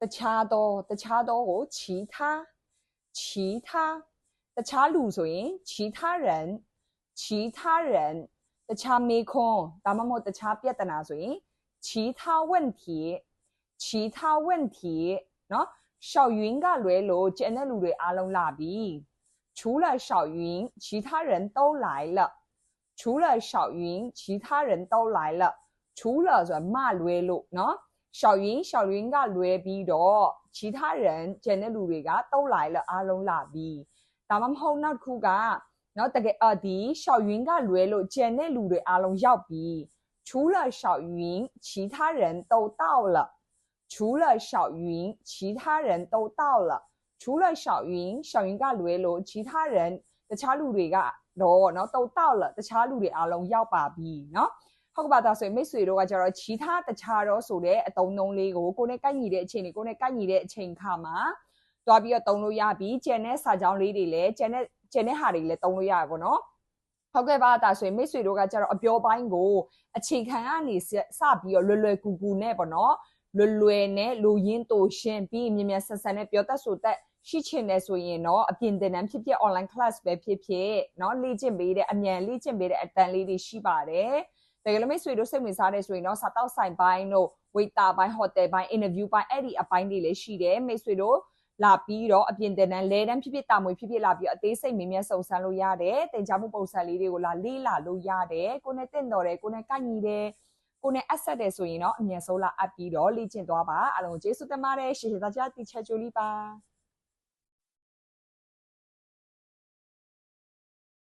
的车多的车多哦，其他其他的车路所以其他人其他人的车没空，大妈妈的车别的那所其他问题其他问题喏。No? 小云噶来了，今天路阿龙那边，除了小云，其他人都来了。除了小云，其他人都来了。除了什么来了？喏。小云小云ကလွဲပြီးတော့其他人ကျန်တဲ့လူတွေက都来了အားလုံးလာပြီဒါမှမဟုတ်နောက်တစ်ခုကเนาะတကယ်အဒီ小云ကလွဲလို့ကျန်တဲ့လူတွေအားလုံးရောက်ပြီ除了小云其他人都到了除了小云其他人都到了除了小云小云ကလွဲလို့其他人တခြားလူတွေကတော့เนาะ都到了တခြားလူတွေအားလုံးရောက်ပါပြီเนาะ ဟုတ်ကဲ့ပါဒါဆိုရင်မိတ်ဆွေတို့ကကျတော့ချီထားတခြားတော့ဆိုတဲ့အတုံးလုံးလေးကိုကိုနဲ့ကိုက်ညီတဲ့အချိန်တွေကိုနဲ့ကိုက်ညီတဲ့အချိန်ခါမှာတွားပြီးတော့တုံးလို့ရပြီကျန်တဲ့စာကြောင်းလေးတွေလည်းကျန်တဲ့ကျန်တဲ့ဟာတွေလည်းတုံးလို့ရပါဘောနော်ဟုတ်ကဲ့ပါဒါဆိုရင်မိတ်ဆွေတို့ကကျတော့အပြောပိုင်းကိုအခြေခံကနေစပြီးတော့လွယ်လွယ်ကူကူနဲ့ပေါ့နော်လွယ်လွယ်နဲ့လူရင်းတူရှင်းပြီးမြင်မြန်ဆန်ဆန်နဲ့ပြောတတ်ဆိုတတ်ရှိချင်တယ်ဆိုရင်တော့အပြင်သင်တန်းဖြစ်ဖြစ် online class ပဲဖြစ်ဖြစ်เนาะလေ့ကျင့်ပေးတဲ့အမြန်လေ့ကျင့်ပေးတဲ့အတန်လေးတွေရှိပါတယ် တကယ်လို့မိတ်ဆွေတို့စိတ်ဝင်စားတဲ့ဆိုရင်တော့စားတောက်ဆိုင်ပိုင်းတို့ waiter ပိုင်း hotel ပိုင်း interview ပိုင်းအဲ့ဒီအပိုင်းတွေလည်းရှိတယ်မိတ်ဆွေတို့လာပြီးတော့အပြင်တန်းလဲတန်းဖြစ်ဖြစ်တာမွေဖြစ်ဖြစ်လာပြီးအသေးစိတ်မင်းမြတ်စုံစမ်းလို့ရတယ်တင် जा မှုပုံစံလေးတွေကိုလာလေးလာလို့ရတယ်ကိုနဲ့တင့်တော်တယ်ကိုနဲ့ကိုက်ညီတယ်ကိုနဲ့အဆက်တယ်ဆိုရင်တော့အမြန်ဆုံးလာအပ်ပြီးတော့လေ့ကျင့်သွားပါအားလုံးကျေးဇူးတင်ပါတယ်ရှေ့ရှေ့သားကြတိချက်ကြိုးလေးပါ